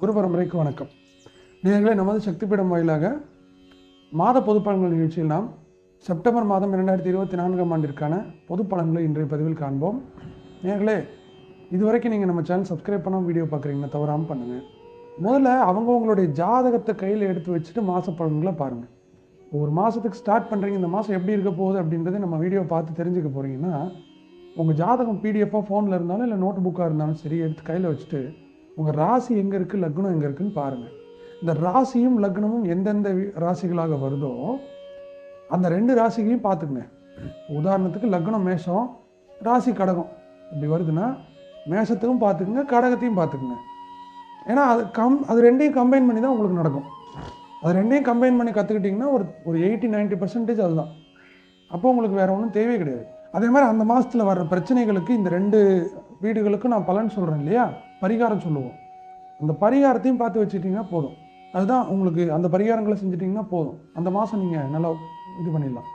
குரு பரம்பரைக்கு வணக்கம். நேர்களை நமது சக்திபீடம் வாயிலாக மாத பொது பலன்கள் நிகழ்ச்சியில் நாம் செப்டம்பர் மாதம் இரண்டாயிரத்தி இருபத்தி நான்காம் ஆண்டிற்கான பொது பலன்களை இன்றைய பதிவில் காண்போம். நேர்களே இதுவரைக்கும் நீங்கள் நம்ம சேனல் சப்ஸ்கிரைப் பண்ணாமல் வீடியோ பார்க்குறீங்கன்னா தவறாமல் பண்ணுங்கள் முதல்ல அவங்கவுங்களுடைய ஜாதகத்தை கையில் எடுத்து வச்சுட்டு மாத பலன்களை பாருங்கள் ஒரு மாதத்துக்கு ஸ்டார்ட் பண்ணுறீங்க இந்த மாதம் எப்படி இருக்க போகுது அப்படின்றத நம்ம வீடியோ பார்த்து தெரிஞ்சுக்க போகிறீங்கன்னா உங்கள் ஜாதகம் பிடிஎஃபாக ஃபோனில் இருந்தாலும் இல்லை நோட் புக்காக இருந்தாலும் சரி எடுத்து கையில் வச்சுட்டு உங்கள் ராசி எங்கே இருக்குது லக்னம் எங்கே இருக்குன்னு பாருங்கள் இந்த ராசியும் லக்னமும் எந்தெந்த ராசிகளாக வருதோ அந்த ரெண்டு ராசிகளையும் பார்த்துக்குங்க. உதாரணத்துக்கு லக்னம் மேஷம் ராசி கடகம். இப்படி வருதுன்னா மேஷத்துக்கும் பார்த்துக்குங்க கடகத்தையும் பார்த்துக்குங்க. ஏன்னா அது கம் அது ரெண்டையும் கம்பைன் பண்ணி தான் உங்களுக்கு நடக்கும். அது ரெண்டையும் கம்பைன் பண்ணி கற்றுக்கிட்டிங்கன்னா ஒரு ஒரு எயிட்டி 90% பர்சன்டேஜ் அதுதான். அப்போ உங்களுக்கு வேறு ஒன்றும் தேவையே கிடையாது. அதே மாதிரி அந்த மாதத்தில் வர்ற பிரச்சனைகளுக்கு இந்த ரெண்டு வீடுகளுக்கும் நான் பலன் சொல்கிறேன் இல்லையா? பரிகாரம் சொல்லுவோம். அந்த பரிகாரத்தையும் பார்த்து வச்சுட்டிங்கன்னா போதும். அதுதான் உங்களுக்கு அந்த பரிகாரங்களை செஞ்சிட்டிங்கன்னா போதும். அந்த மாதம் நீங்கள் நல்லா இது பண்ணிடலாம்.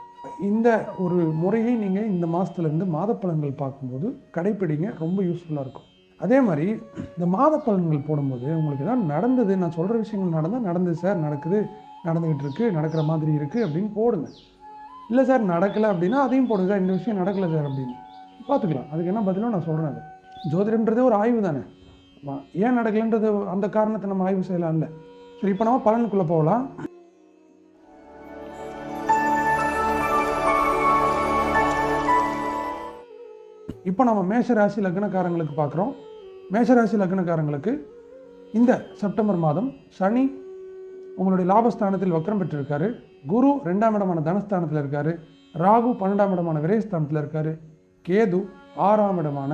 இந்த ஒரு முறையை நீங்கள் இந்த மாதத்துலேருந்து மாதப்பழங்கள் பார்க்கும்போது கடைப்பிடிங்க. ரொம்ப யூஸ்ஃபுல்லாக இருக்கும். அதே மாதிரி இந்த மாத பலன்கள் போடும்போது உங்களுக்கு ஏதாவது நடந்தது நான் சொல்கிற விஷயங்கள் நடந்தால் நடந்தது சார் நடக்குது நடந்துக்கிட்டு இருக்குது நடக்கிற மாதிரி இருக்குது அப்படின்னு போடுங்க. இல்லை சார் நடக்கலை அப்படின்னா அதையும் போடுங்க. சார் இந்த விஷயம் நடக்கலை சார் அப்படின்னு. பார்த்துக்கலாம். அதுக்கு என்ன பதிலும் நான் சொல்கிறேன் அது. ஜோதிடம்ன்றதே ஒரு ஆய்வு தானே. ஏன் நடக்கலைன்றது அந்த காரணத்தை நம்ம ஆய்வு செய்யலாம்ல. சரி இப்போ நம்ம பலனுக்குள்ளே போகலாம். இப்போ நம்ம மேஷராசி லக்னக்காரங்களுக்கு பார்க்குறோம். மேஷராசி லக்னக்காரங்களுக்கு இந்த செப்டம்பர் மாதம் சனி உங்களுடைய லாபஸ்தானத்தில் வக்கரம் பெற்றிருக்காரு. குரு ரெண்டாம் இடமான தனஸ்தானத்தில் இருக்காரு. ராகு பன்னெண்டாம் இடமான விரயஸ்தானத்தில் இருக்காரு. கேது ஆறாம் இடமான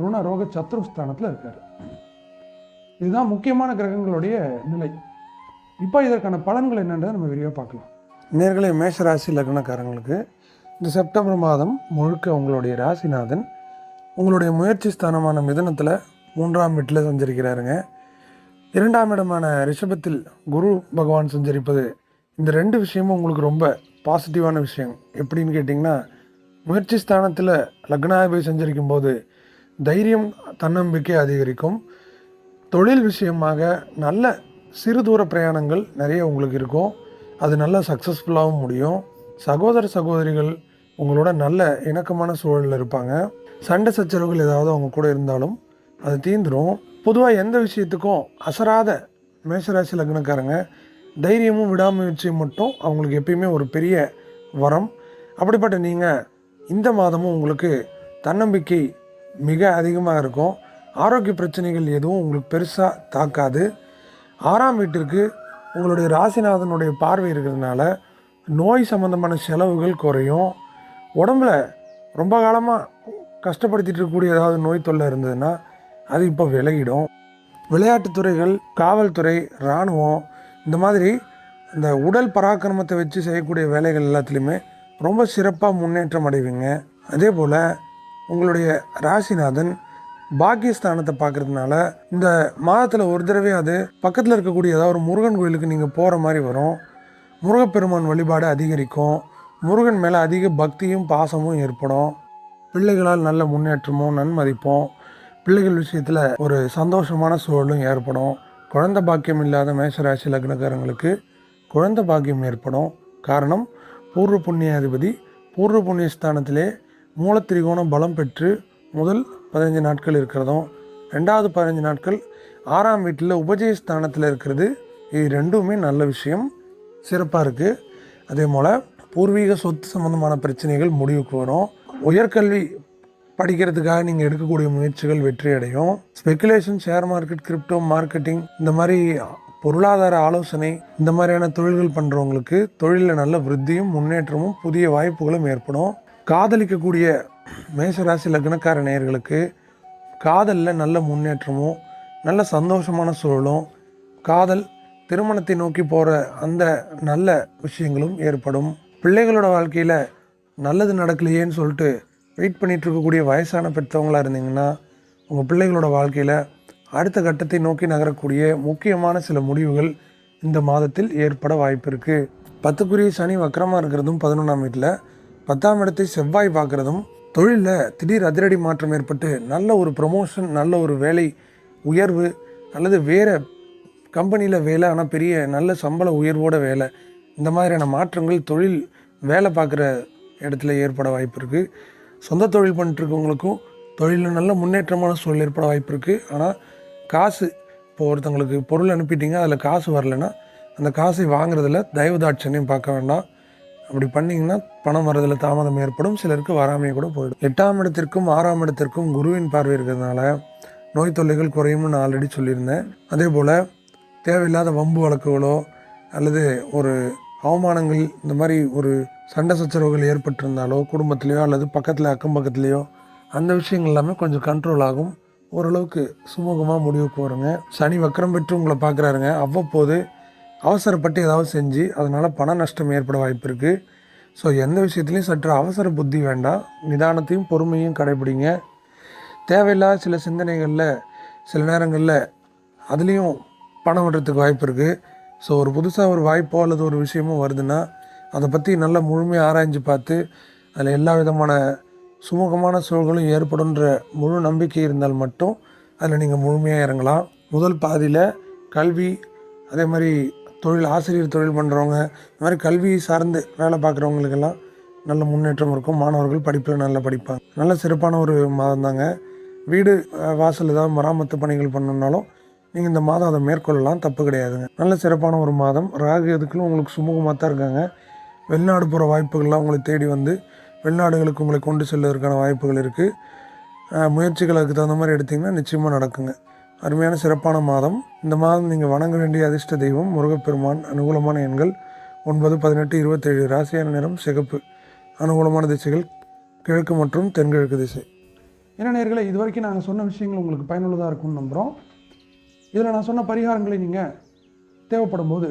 ருண ரோக சத்ருஸ்தானத்தில் இருக்காரு. இதுதான் முக்கியமான கிரகங்களுடைய நிலை. இப்போ இதற்கான பலன்கள் என்னன்றதை நம்ம விரிவாக பார்க்கலாம். நேர்களை மேஷ ராசி லக்னக்காரங்களுக்கு இந்த செப்டம்பர் மாதம் முழுக்க உங்களுடைய ராசிநாதன் உங்களுடைய முயற்சி ஸ்தானமான மிதனத்தில் மூன்றாம் வீட்டில் சஞ்சரிக்கிறாருங்க. இரண்டாம் இடமான ரிஷபத்தில் குரு பகவான் சஞ்சரிப்பது இந்த ரெண்டு விஷயமும் உங்களுக்கு ரொம்ப பாசிட்டிவான விஷயம். எப்படின்னு கேட்டிங்கன்னா முயற்சி ஸ்தானத்தில் லக்னாதிபதி சஞ்சரிக்கும் போது தைரியம் தன்னம்பிக்கை அதிகரிக்கும். தொழில் விஷயமாக நல்ல சிறு தூர பிரயாணங்கள் நிறைய உங்களுக்கு இருக்கும். அது நல்லா சக்ஸஸ்ஃபுல்லாகவும் முடியும். சகோதர சகோதரிகள் உங்களோட நல்ல இணக்கமான சூழலில் இருப்பாங்க. சண்டை சச்சரவுகள் ஏதாவது அவங்க கூட இருந்தாலும் அது தீந்துடும் பொதுவாக எந்த விஷயத்துக்கும் அசராத மேஷராசி லக்னக்காரங்க தைரியமும் விடாமுயற்சியும் மட்டும் அவங்களுக்கு எப்பயுமே ஒரு பெரிய வரம். அப்படிப்பட்ட நீங்கள் இந்த மாதமும் உங்களுக்கு தன்னம்பிக்கை மிக அதிகமாக இருக்கும். ஆரோக்கிய பிரச்சனைகள் எதுவும் உங்களுக்கு பெருசாக தாக்காது. ஆறாம் வீட்டிற்கு உங்களுடைய ராசிநாதனுடைய பார்வை இருக்கிறதுனால நோய் சம்பந்தமான செலவுகள் குறையும். உடம்புல ரொம்ப காலமாக கஷ்டப்படுத்திட்டு இருக்கக்கூடிய ஏதாவது நோய் தொல்லை இருந்ததுன்னா அது இப்போ விலகிடும். விளையாட்டுத் துறைகள் காவல்துறை இராணுவம் இந்த மாதிரி இந்த உடல் பராக்கிரமத்தை வச்சு செய்யக்கூடிய வேலைகள் எல்லாத்துலேயுமே ரொம்ப சிறப்பாக முன்னேற்றம் அடைவீங்க. அதே போல் உங்களுடைய ராசிநாதன் பாக்கியஸ்தானத்தை பார்க்கறதுனால இந்த மாதத்தில் ஒரு தடவை அது பக்கத்தில் இருக்கக்கூடிய ஏதாவது ஒரு முருகன் கோயிலுக்கு நீங்கள் போகிற மாதிரி வரும். முருகப்பெருமான் வழிபாடு அதிகரிக்கும். முருகன் மேலே அதிக பக்தியும் பாசமும் ஏற்படும். பிள்ளைகளால் நல்ல முன்னேற்றமும் நன்மதிப்பும் பிள்ளைகள் விஷயத்தில் ஒரு சந்தோஷமான சூழலும் ஏற்படும். குழந்தை பாக்கியம் இல்லாத மேஷராசி லக்னக்காரங்களுக்கு குழந்தை பாக்கியம் ஏற்படும். காரணம் பூர்வ புண்ணியாதிபதி பூர்வ புண்ணிய ஸ்தானத்திலே மூலத்திரிகோணம் பலம் பெற்று முதல் பதினஞ்சு நாட்கள் இருக்கிறதும் ரெண்டாவது பதினஞ்சு நாட்கள் ஆறாம் வீட்டில் உபஜய ஸ்தானத்தில் இருக்கிறது. இது ரெண்டுமே நல்ல விஷயம். சிறப்பாக இருக்குது அதே போல் பூர்வீக சொத்து சம்பந்தமான பிரச்சனைகள் முடிவுக்கு வரும். உயர்கல்வி படிக்கிறதுக்காக நீங்கள் எடுக்கக்கூடிய முயற்சிகள் வெற்றி அடையும் speculation share market crypto marketing இந்த மாதிரி பொருளாதார ஆலோசனை இந்த மாதிரியான தொழில்கள் பண்ணுறவங்களுக்கு தொழிலில் நல்ல விருத்தியும் முன்னேற்றமும் புதிய வாய்ப்புகளும் ஏற்படும். காதலிக்கக்கூடிய மேசராசி லக்னக்கார நேயர்களுக்கு காதலில் நல்ல முன்னேற்றமும் நல்ல சந்தோஷமான சூழலும் காதல் திருமணத்தை நோக்கி போகிற அந்த நல்ல விஷயங்களும் ஏற்படும். பிள்ளைகளோட வாழ்க்கையில் நல்லது நடக்கலையேன்னு சொல்லிட்டு வெயிட் பண்ணிகிட்ருக்கக்கூடிய வயசான பெற்றவங்களாக இருந்தீங்கன்னா உங்கள் பிள்ளைகளோட வாழ்க்கையில் அடுத்த கட்டத்தை நோக்கி நகரக்கூடிய முக்கியமான சில முடிவுகள் இந்த மாதத்தில் ஏற்பட வாய்ப்பு இருக்குது பத்துக்குரிய சனி வக்கரமாக இருக்கிறதும் பதினொன்றாம் வீட்டில் பத்தாம் இடத்தை செவ்வாய் பார்க்குறதும் தொழிலில் திடீர் அதிரடி மாற்றம் ஏற்பட்டு நல்ல ஒரு ப்ரொமோஷன் நல்ல ஒரு வேலை உயர்வு அல்லது வேறு கம்பெனியில் வேலை ஆனால் பெரிய நல்ல சம்பள உயர்வோட வேலை இந்த மாதிரியான மாற்றங்கள் தொழில் வேலை பார்க்குற இடத்துல ஏற்பட வாய்ப்பு இருக்குது சொந்த தொழில் பண்ணிட்டுருக்கவங்களுக்கும் தொழிலில் நல்ல முன்னேற்றமான சூழல் ஏற்பட வாய்ப்பு இருக்குது ஆனால் காசு இப்போ ஒருத்தவங்களுக்கு பொருள் அனுப்பிட்டீங்க அதில் காசு வரலைன்னா அந்த காசை வாங்குறதில் தயவு தாட்சணியம் பார்க்க வேண்டாம். அப்படி பண்ணிங்கன்னா பணம் வரதில் தாமதம் ஏற்படும். சிலருக்கு வராமையே கூட போயிடும். எட்டாம் இடத்திற்கும் ஆறாம் இடத்திற்கும் குருவின் பார்வை இருக்கிறதுனால நோய் தொல்லைகள் குறையும்னு நான் ஆல்ரெடி சொல்லியிருந்தேன். அதே போல் தேவையில்லாத வம்பு வழக்குகளோ அல்லது ஒரு அவமானங்கள் இந்த மாதிரி ஒரு சண்டை சச்சரவுகள் ஏற்பட்டிருந்தாலோ குடும்பத்திலையோ அல்லது பக்கத்தில் அக்கம் பக்கத்துலேயோ அந்த விஷயங்கள் எல்லாமே கொஞ்சம் கண்ட்ரோல் ஆகும். ஓரளவுக்கு சுமூகமாக முடிவுக்கு வருங்க. சனி வக்கரம் பெற்று உங்களை பார்க்குறாருங்க. அவ்வப்போது அவசரப்பட்டு ஏதாவது செஞ்சு அதனால் பண நஷ்டம் ஏற்பட வாய்ப்பு இருக்குது ஸோ எந்த விஷயத்துலையும் சற்று அவசர புத்தி வேண்டாம். நிதானத்தையும் பொறுமையும் கடைபிடிங்க. தேவையில்லாத சில சிந்தனைகளில் சில நேரங்களில் அதுலேயும் பணம் விடுறதுக்கு வாய்ப்பு இருக்குது ஸோ ஒரு புதுசாக ஒரு வாய்ப்போ அல்லது ஒரு விஷயமோ வருதுன்னா அதை பற்றி நல்லா முழுமையாக ஆராய்ஞ்சு பார்த்து அதில் எல்லா விதமான சுமூகமான சூழல்களும் ஏற்படுன்ற முழு நம்பிக்கை இருந்தால் மட்டும் அதில் நீங்கள் முழுமையாக இறங்கலாம். முதல் பாதியில் கல்வி அதே மாதிரி தொழில் ஆசிரியர் தொழில் பண்ணுறவங்க இந்த மாதிரி கல்வி சார்ந்து வேலை பார்க்குறவங்களுக்கெல்லாம் நல்ல முன்னேற்றம் இருக்கும். மாணவர்கள் படிப்பில் நல்லா படிப்பாங்க. நல்ல சிறப்பான ஒரு மாதம் தாங்க. வீடு வாசல் ஏதாவது மராமத்து பணிகள் பண்ணணுன்னாலும் நீங்கள் இந்த மாதம் அதை மேற்கொள்ளலாம். தப்பு கிடையாதுங்க. நல்ல சிறப்பான ஒரு மாதம். ராகு எதுக்குன்னு உங்களுக்கு சுமூகமாக தான் இருக்காங்க. வெளிநாடு போகிற வாய்ப்புகள்லாம் உங்களை தேடி வந்து வெளிநாடுகளுக்கு உங்களை கொண்டு செல்வதற்கான வாய்ப்புகள் இருக்குது முயற்சிகளுக்கு தகுந்த மாதிரி எடுத்திங்கன்னா நிச்சயமாக நடக்குங்க. அருமையான சிறப்பான மாதம். இந்த மாதம் நீங்கள் வணங்க வேண்டிய அதிர்ஷ்ட தெய்வம் முருகப்பெருமான் அனுகூலமான எண்கள் ஒன்பது பதினெட்டு இருபத்தேழு ராசியான நிறம் சிகப்பு. அனுகூலமான திசைகள் கிழக்கு மற்றும் தென்கிழக்கு திசை. என்ன நேர்களை இது வரைக்கும் நாங்கள் சொன்ன விஷயங்கள் உங்களுக்கு பயனுள்ளதாக இருக்கும்னு நம்புகிறோம் இதில் நான் சொன்ன பரிகாரங்களை நீங்கள் தேவைப்படும் போது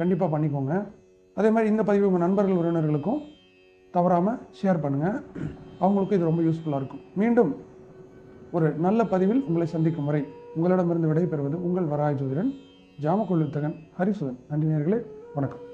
கண்டிப்பாக பண்ணிக்கோங்க. அதே மாதிரி இந்த பதிவு உங்கள் நண்பர்கள் உறவினர்களுக்கும் தவறாமல் ஷேர் பண்ணுங்கள் அவங்களுக்கும் இது ரொம்ப யூஸ்ஃபுல்லாக இருக்கும். மீண்டும் ஒரு நல்ல பதிவில் உங்களை சந்திக்கும் வரை உங்களிடமிருந்து விடைபெறுவது உங்கள் வராய் ஜோதிடன் ஜாமக்கொள்ளுத்தகன் ஹரிசுதன். நன்றி நேர்களே வணக்கம்.